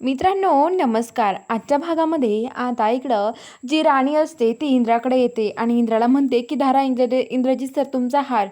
मित्रांनो नमस्कार. आजच्या भागामध्ये आता इकडं जी राणी असते ती इंद्राकडे येते आणि इंद्राला म्हणते की धारा इंद्र इंद्रजीत सर तुमचा हार.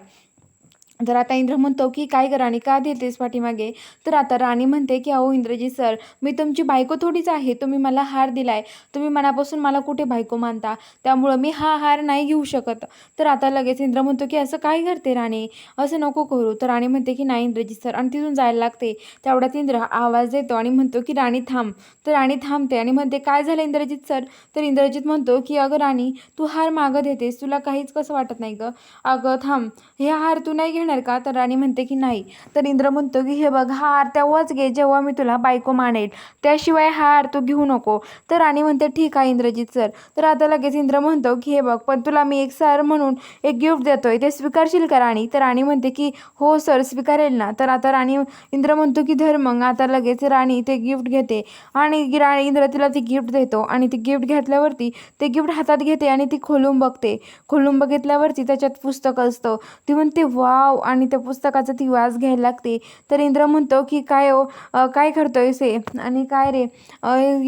तर आता इंद्र म्हणतो की काय करा आणि का देतेस पाठीमागे? तर आता राणी म्हणते की अहो इंद्रजी सर मी तुमची बायको थोडीच आहे. तुम्ही मला हार दिलाय. तुम्ही मनापासून मला कुठे बायको मानता? त्यामुळं मी हा हार नाही घेऊ शकत. तर आता लगेच इंद्र म्हणतो की असं काय करते राणी? असं नको करू. तर राणी म्हणते की नाही इंद्रजीत सर आणि तिथून जायला लागते. तेवढ्यात इंद्र आवाज देतो आणि म्हणतो की राणी थांब. तर राणी थांबते आणि म्हणते काय झालं इंद्रजीत सर? तर इंद्रजीत म्हणतो की अगं राणी तू हार मागं देतेस. तुला काहीच कसं वाटत नाही गं. अगं थांब. हे हार तू नाही घेणार का? तर राणी म्हणते की नाही. तर इंद्र म्हणतो की हे बघ हा हार तेव्हाच घे जेव्हा मी तुला बायको मानेल. त्याशिवाय हा हार तू घेऊ नको. तर राणी म्हणते ठीक आहे इंद्रजीत सर. तर आता लगेच इंद्र म्हणतो की हे बघ पण तुला मी एक सर म्हणून एक गिफ्ट देतोय. ते स्वीकारशील का राणी? तर राणी म्हणते की हो सर स्वीकारेल ना. तर आता राणी इंद्र म्हणतो की धर मग. आता लगेच राणी ते गिफ्ट घेते आणि राणी इंद्र तिला ती गिफ्ट देतो आणि ती गिफ्ट घेतल्यावरती ते गिफ्ट हातात घेते आणि ती खोलून बघते. खोलून बघितल्यावरती त्याच्यात पुस्तक असतं. ती म्हणते वाव आणि त्या पुस्तकाचा ती वास घ्यायला लागते. तर इंद्र म्हणतो की काय हो? ओ काय करतोय से आणि काय रे?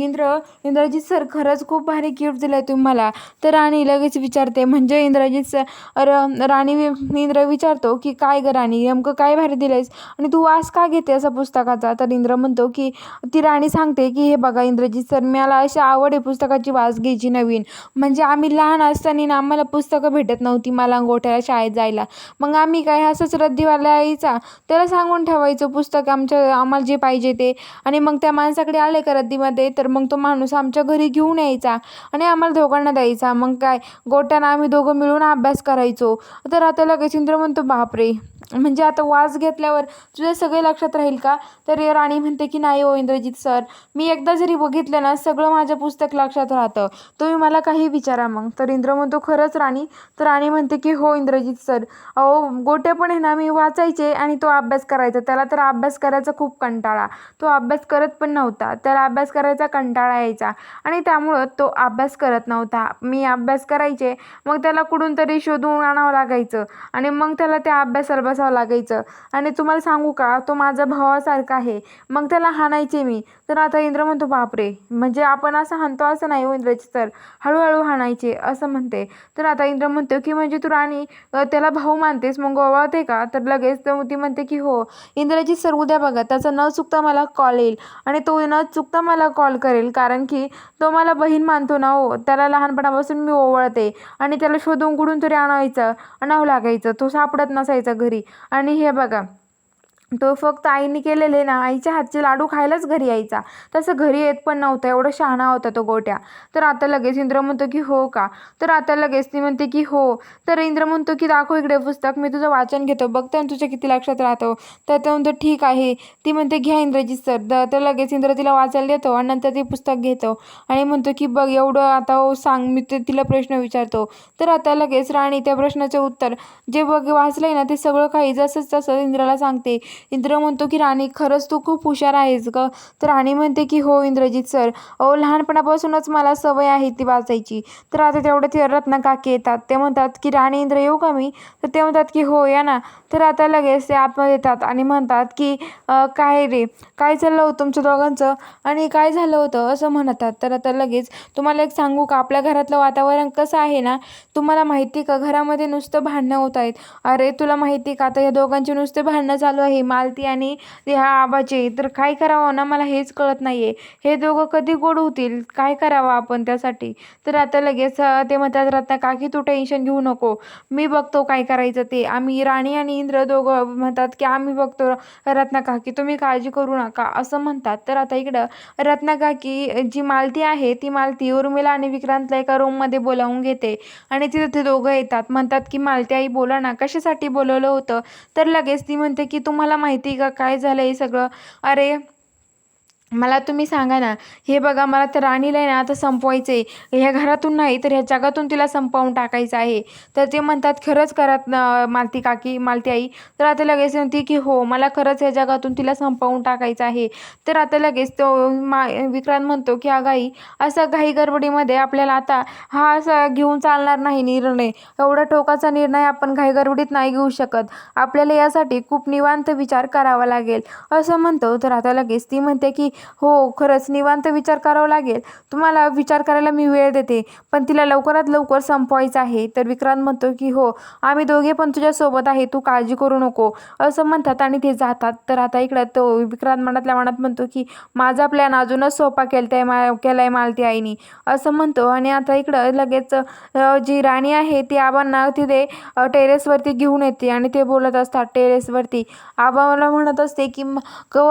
इंद्र इंद्रजीत सर खरंच खूप भारी गिफ्ट दिलं तुम्ही मला तर राणी लगेच विचारते म्हणजे इंद्रजीत सर राणी इंद्र विचारतो की काय ग राणी नेमकं काय भारी दिलंयस? आणि तू वास का घेते असा पुस्तकाचा? तर इंद्र म्हणतो की ती राणी सांगते की हे बघा इंद्रजीत सर मला अशी आवड आहे पुस्तकाची वास घ्यायची नवीन. म्हणजे आम्ही लहान असताना आम्हाला पुस्तकं भेटत नव्हती मला अंगोठ्याला शाळेत जायला. मग आम्ही काय असंच रद्दीवाला यायचा त्याला सांगून ठेवायचं पुस्तक आमच्या आम्हाला जे पाहिजे ते. आणि मग त्या माणसाकडे आले का रद्दीमध्ये तर मग तो माणूस आमच्या घरी घेऊन यायचा. आणि आम्हाला दोघांना द्यायचा. मग काय? गोट्यानं आम्ही दोघं मिळून अभ्यास करायचो. तर आता लगेच इंद्र म्हणतो बापरे! म्हणजे आता वास घेतल्यावर तुझ्या सगळे लक्षात राहील का? तर राणी म्हणते की नाही हो इंद्रजित सर. मी एकदा जरी बघितलं ना सगळं माझं पुस्तक लक्षात राहतं. तुम्ही मला काही विचारा मग. तर इंद्र म्हणतो खरंच राणी? तर राणी म्हणते की हो इंद्रजित सर. अहो गोटे पण आहे ना मी वाचायचे आणि तो अभ्यास करायचा. त्याला तर अभ्यास करायचा खूप कंटाळा. तो अभ्यास करत पण नव्हता. त्याला अभ्यास करायचा कंटाळा यायचा. आणि त्यामुळं तो अभ्यास करत नव्हता. मी अभ्यास करायचे मग त्याला कुठून तरी शोधून आणावं लागायचं आणि मग त्याला त्या अभ्यासाला बसावं लागायचं. आणि तुम्हाला सांगू का तो माझा भावासारखा आहे. मग त्याला हाणायचे मी. तर आता इंद्र म्हणतो बापरे! म्हणजे आपण असं हाणतो असं नाही हो इंद्रचे तर. हळूहळू हाणायचे असं म्हणते. तर आता इंद्र म्हणतो की म्हणजे तू राणी त्याला भाऊ मानतेस. मग गोवा ओवाळते का? तर लगेच तर ती म्हणते की हो इंद्रजीत सर उद्या बघा. त्याचा न चुकता मला कॉल येईल. आणि तो न चुकता मला कॉल करेल कारण की तो मला बहीण मानतो ना हो. त्याला लहानपणापासून मी ओवळते आणि त्याला शोधून कुठून तरी आणायचं आणावं लागायचं. तो सापडत नसायचा घरी. आणि हे बघा तो फक्त आईने केलेले ना आईच्या हातचे लाडू खायलाच घरी यायचा. तसं घरी येत पण नव्हता एवढा शहाणा होता तो गोट्या. तर आता लगेच इंद्र म्हणतो की हो का? तर आता लगेच ती म्हणते की हो. तर इंद्र म्हणतो की दाखव इकडे पुस्तक मी तुझं वाचन घेतो बघते आणि तुझ्या किती लक्षात राहतो. तर ते म्हणतो ठीक आहे. ती म्हणते घ्या इंद्रजीत सर. द- तर लगेच इंद्र तिला वाचायला देतो आणि नंतर ते पुस्तक घेतो आणि म्हणतो की बघ एवढं आता हो सांग मी ते तिला प्रश्न विचारतो. तर आता लगेच राणी त्या प्रश्नाचे उत्तर जे बघ वाचलंय ना ते सगळं काही जसंच तसं इंद्राला सांगते. इंद्र म्हणतो की राणी खरंच तू खूप हुशार आहेस ग. तर राणी म्हणते की हो इंद्रजीत सर. अहो लहानपणापासूनच मला सवय आहे ती वाचायची. तर आता तेवढं ते रत्न काकी येतात. ते म्हणतात की राणी इंद्र येऊ का मी? तर ते म्हणतात की हो या ना. तर आता लगेच ते आतमध्ये येतात आणि म्हणतात की काय रे? काय चाललं होतं तुमच्या दोघांचं? आणि काय झालं होतं? असं म्हणतात. तर आता लगेच तुम्हाला एक सांगू का आपल्या घरातलं वातावरण कसं आहे ना? तुम्हाला माहिती का? घरामध्ये नुसतं भांडणं होत आहेत. अरे तुला माहिती का? आता या दोघांचे नुसते भांडणं चालू आहे. मालती आणि ह्या आबाचे तर काय करावं ना मला हेच कळत नाही आहे हे दोघं कधी गोड होतील? काय करावं आपण त्यासाठी? तर आता लगेच ते म्हणतात रत्ना काकी तू टेन्शन घेऊ नको. मी बघतो काय करायचं ते. आम्ही राणी आणि इंद्र दोघं म्हणतात की आम्ही बघतो रत्ना काकी तुम्ही काळजी करू नका. असं म्हणतात. तर आता इकडं रत्ना काकी जी मालती आहे ती मालती उर्मिला आणि विक्रांतला एका रूममध्ये बोलावून घेते. आणि तिथे ते दोघं येतात. म्हणतात की मालती आई बोला ना. कशासाठी बोलवलं होतं? तर लगेच ती म्हणते की तुम्हाला माहिती का? काय झालं हे सगळं? अरे मला तुम्ही सांगा ना हे बघा मला तर राणीला आहे ना आता संपवायचं आहे. ह्या घरातून नाही तर ह्या जगातून तिला संपवून टाकायचं आहे. तर ते म्हणतात खरंच करत मालती काकी मालती आई. तर आता लगेच म्हणते की हो मला खरंच ह्या जगातून तिला संपवून टाकायचं आहे. तर आता लगेच तो मा विक्रांत म्हणतो की अगं असं घाई गडबडीमध्ये आपल्याला आता हा असा घेऊन चालणार नाही निर्णय. एवढा टोकाचा निर्णय आपण घाई गडबडीत नाही घेऊ शकत. आपल्याला यासाठी खूप निवांत विचार करावा लागेल. असं म्हणतो. तर आता लगेच ती म्हणते की हो खरंच निवांत विचार करावा लागेल. तुम्हाला विचार करायला मी वेळ देते. पण तिला लवकरात लवकर संपवायचं आहे. तर विक्रांत म्हणतो की हो आम्ही दोघे पण तुझ्यासोबत आहे. तू काळजी करू नको. असं म्हणतात आणि ते जातात. तर आता इकडं तो विक्रांत मनातल्या मनात म्हणतो की माझा प्लॅन अजूनच सोपा केला आहे मा केला आहे मालती आईनी. असं म्हणतो आणि आता इकडं लगेच जी राणी आहे ती आबांना तिथे टेरेसवरती घेऊन येते आणि ते बोलत असतात टेरेसवरती. आबा मला म्हणत असते की म-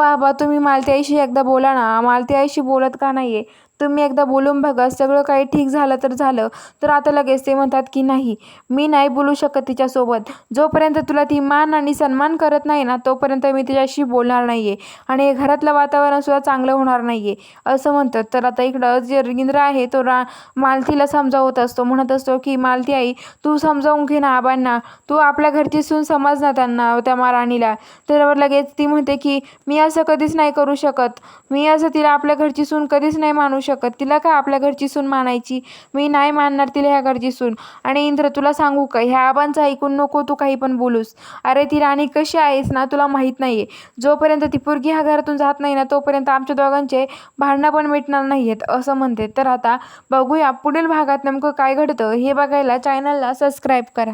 आबा तुम्ही मालती आईशी एकदा बोल. बोला ना मालती आईशी बोलत का नाही आहे तुम्ही एकदा बोलून बघा सगळं काही ठीक झालं तर झालं. तर आता लगेच ते म्हणतात की नाही मी नाही बोलू शकत तिच्यासोबत. जोपर्यंत तुला ती मान आणि सन्मान करत नाही ना तोपर्यंत मी तिच्याशी बोलणार नाही आहे आणि हे घरातलं वातावरणसुद्धा चांगलं होणार नाही आहे असं म्हणतात. तर आता इकडं जे इंद्र आहे तो रा मालतीला समजावत असतो. म्हणत असतो की मालती आई तू समजावून घे ना आबांना. तू आपल्या घरची सून समज ना त्यांना त्या महाराणीला तर लगेच ती म्हणते की मी असं कधीच नाही करू शकत. मी असं तिला आपल्या घरची सून कधीच नाही मानू शकत शकत. तिला काय आपल्या घरची सून मानायची? मी नाही मानणार तिला ह्या घरची सून. आणि इंद्र तुला सांगू का? ह्या आबांचं ऐकून नको तू काही पण बोलूस. अरे ती राणी कशी आहेस ना तुला माहीत नाही आहे जोपर्यंत ती पोरगी ह्या घरातून जात नाही ना तोपर्यंत आमच्या दोघांचे भांडणं पण मिटणार नाही आहेत असं म्हणते. तर आता बघूया पुढील भागात नेमकं काय घडतं हे बघायला चॅनलला सबस्क्राईब करा.